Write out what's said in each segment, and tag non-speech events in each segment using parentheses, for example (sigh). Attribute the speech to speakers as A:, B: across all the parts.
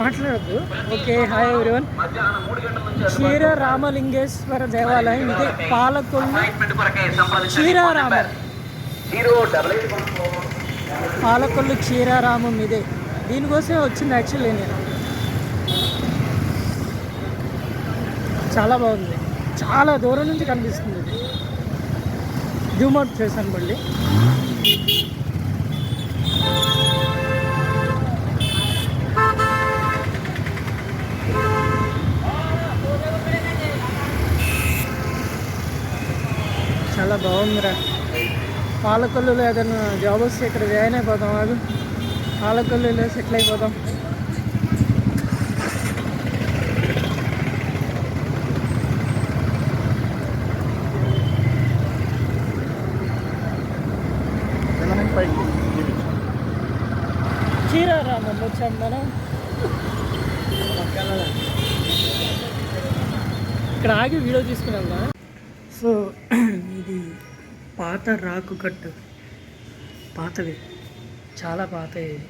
A: మాట్లాడద్దు. Okay hi everyone. Ksheera Ramalingeswara దేవాలయం ఇది పాలకొల్లు క్షీరారామ. పాలకొల్లు క్షీరారామం ఇదే. దీనికోసమే వచ్చింది యాక్చువల్లీ నేను. చాలా బాగుంది. చాలా దూరం నుంచి కనిపిస్తుంది ఇది. జూమ్ అవుట్ చేశాను మళ్ళీ. చాలా బాగుందిరా. పాలకొల్లులో ఏదైనా జాబ్ వస్తే ఇక్కడ జాయిన్ అయిపోతాం అది పాలకొల్లులో సెటిల్ అయిపోతాం క్షీరారామం వచ్చాం మనం. ఇక్కడ ఆగి వీడియో తీసుకున్నాం కదా సో ఇది పాత రాకు కట్టు పాతవి. చాలా పాత ఇది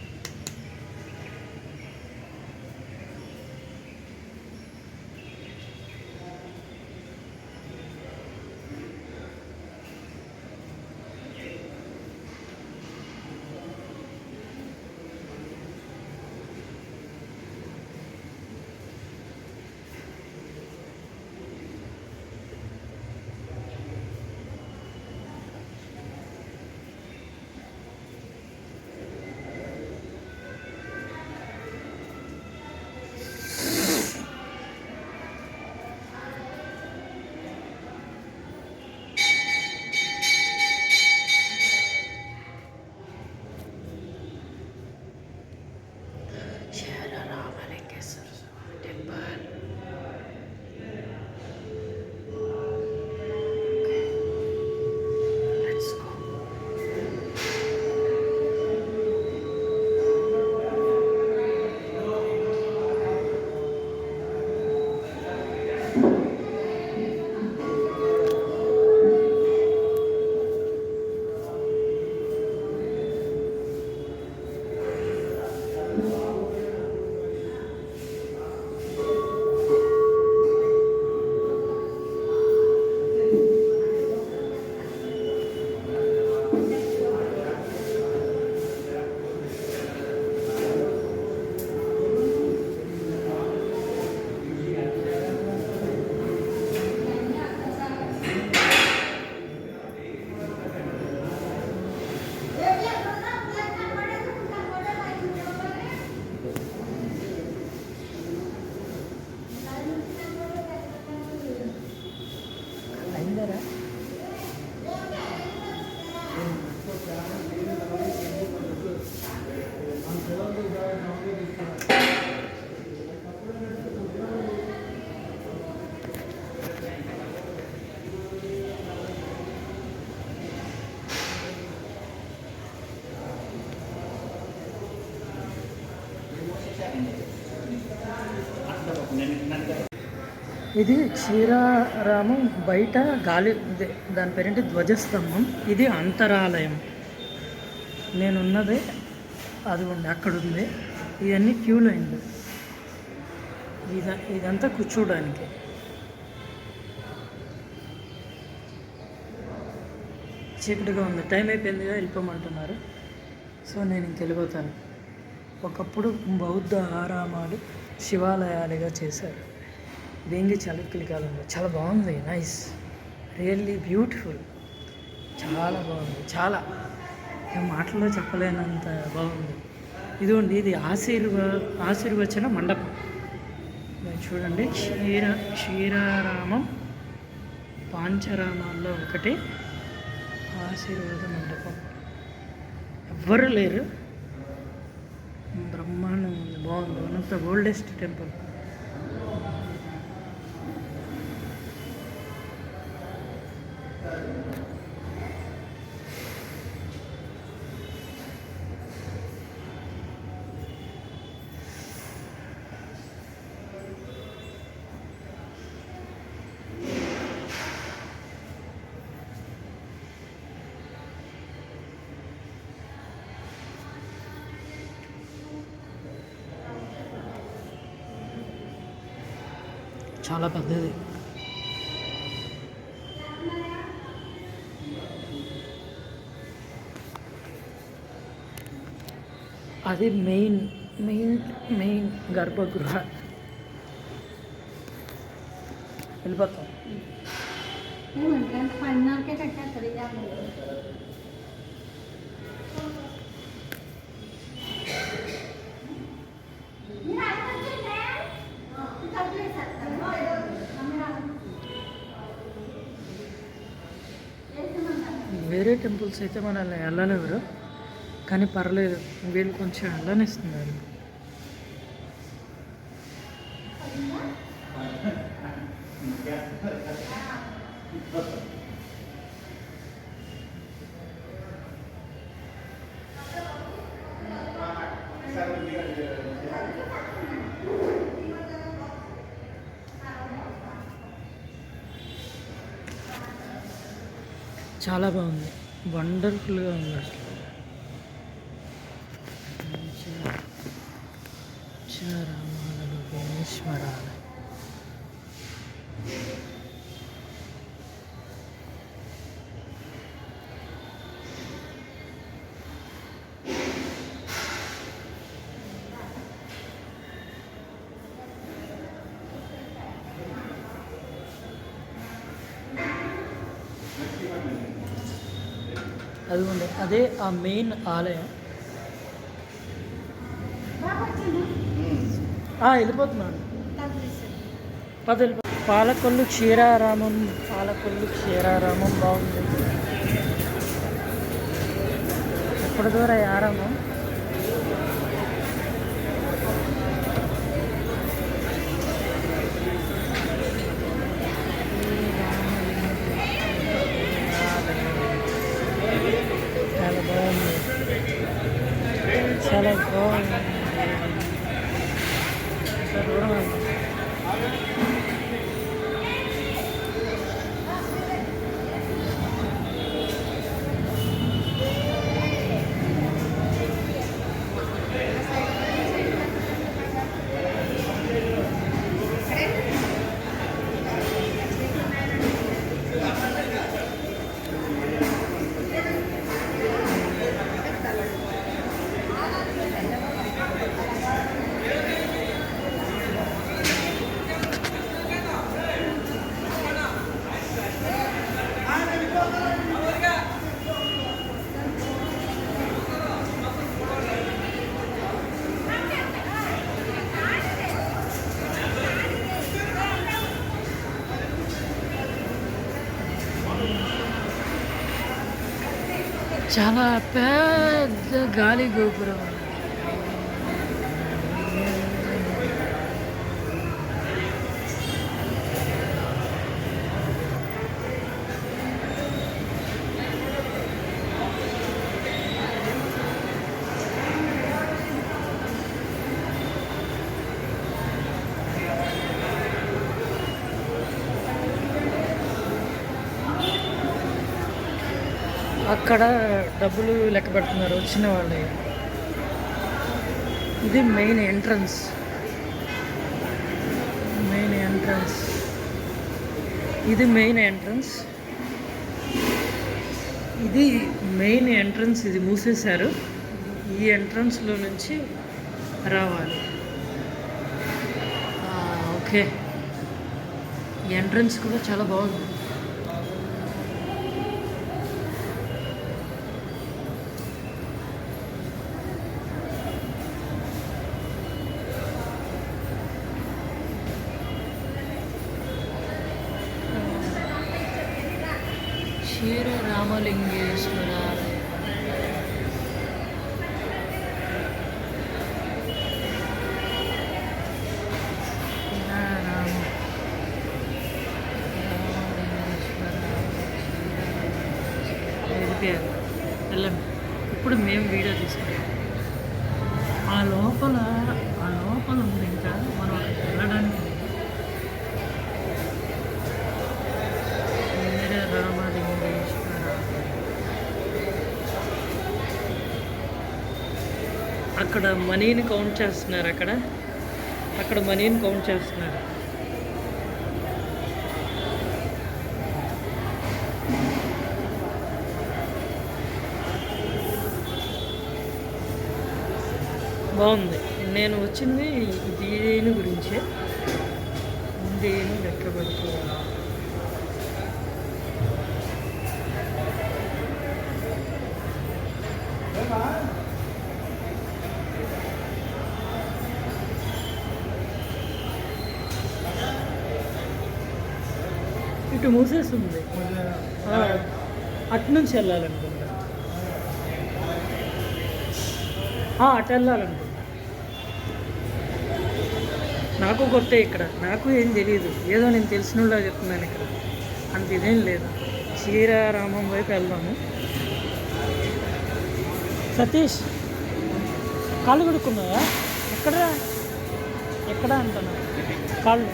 A: ఇది క్షీరారామం బయట గాలి దాని పేరేంటి? ధ్వజస్తంభం. ఇది అంతరాలయం. నేనున్నది అది ఉంది అక్కడ ఉంది ఇవన్నీ క్యూ లైన్లు ఇద ఇదంతా కూర్చోడానికి. చీకటిగా ఉంది. టైం అయిపోయిందిగా వెళ్ళిపోమంటున్నారు. సో నేను ఇంక వెళ్ళిపోతాను. ఒకప్పుడు బౌద్ధ ఆరామాలు శివాలయాలుగా చేశారు. వేంగి చలకిలి కాలంలో చాలా బాగుంది నైస్. Really beautiful. చాలా బాగుంది చాలా. మాటల్లో చెప్పలేనంత బాగుంది. ఇదిగోండి ఇది ఆశీర్వ ఆశీర్వచన మండపం. చూడండి క్షీర క్షీరారామం పాంచరామాల్లో ఒకటి ఆశీర్వాద మండపం. ఎవ్వరు లేరు. బ్రహ్మాండం ఉంది బాగుంది. One of the oldest temple. చాలా పెద్దది. అది మెయిన్ మెయిన్ మెయిన్ గర్భగృహ. వెళ్ళిపోతాం. వేరే టెంపుల్స్ అయితే మనల్ని వెళ్ళలేరు కానీ పర్లేదు వీళ్ళు కొంచెం వెళ్ళనిస్తున్నారు. (laughs) చాలా బాగుంది వండర్ఫుల్గా ఉంది అసలు రామాలలో భీమేశ్వరాలయం అదిగోండి అదే ఆ మెయిన్ ఆలయం వెళ్ళిపోతున్నాను పద వెళ్ళిపో పాలకొల్లు క్షీరారామం పాలకొల్లు క్షీరారామం బాగుంది ఎప్పటి ద్వారా ఆరామం దూరం చాలా పెద్ద గాలి గోపురం. అక్కడ డబ్బులు లెక్క పెడుతున్నారు వచ్చిన వాళ్ళే. ఇది మెయిన్ ఎంట్రన్స్ మెయిన్ ఎంట్రన్స్ ఇది మెయిన్ ఎంట్రన్స్ ఇది మెయిన్ ఎంట్రన్స్ ఇది మూసేశారు. ఈ ఎంట్రన్స్లో నుంచి రావాలి. ఓకే. ఎంట్రన్స్ కూడా చాలా బాగుంది. క్షీర రామలింగేశ్వర వెళ్ళిపోయారు వెళ్ళండి ఇప్పుడు మేము వీడియో తీసుకుంటాం ఆ లోపల ఆ లోపల ఉంది ఇంకా మనం అక్కడికి వెళ్ళడానికి అక్కడ మనీని కౌంట్ చేస్తున్నారు అక్కడ. అక్కడ మనీని కౌంట్ చేస్తున్నారు. బాగుంది. నేను వచ్చింది దీని గురించే. దీని లెక్క పెడుతున్నాను ఇటు మూసేస్తుంది. అటు నుంచి వెళ్ళాలనుకుంటా. అటు వెళ్ళాలనుకుంటా. నాకు కొత్త ఇక్కడ. నాకు ఏం తెలియదు ఏదో నేను తెలిసినలా చెప్తున్నాను ఇక్కడ. అంత ఇదేం లేదు. శ్రీరామం వైపు వెళ్దాము. సతీష్ కాళ్ళు కొడుకున్నావా ఎక్కడ ఎక్కడ అంటున్నా కాళ్ళు.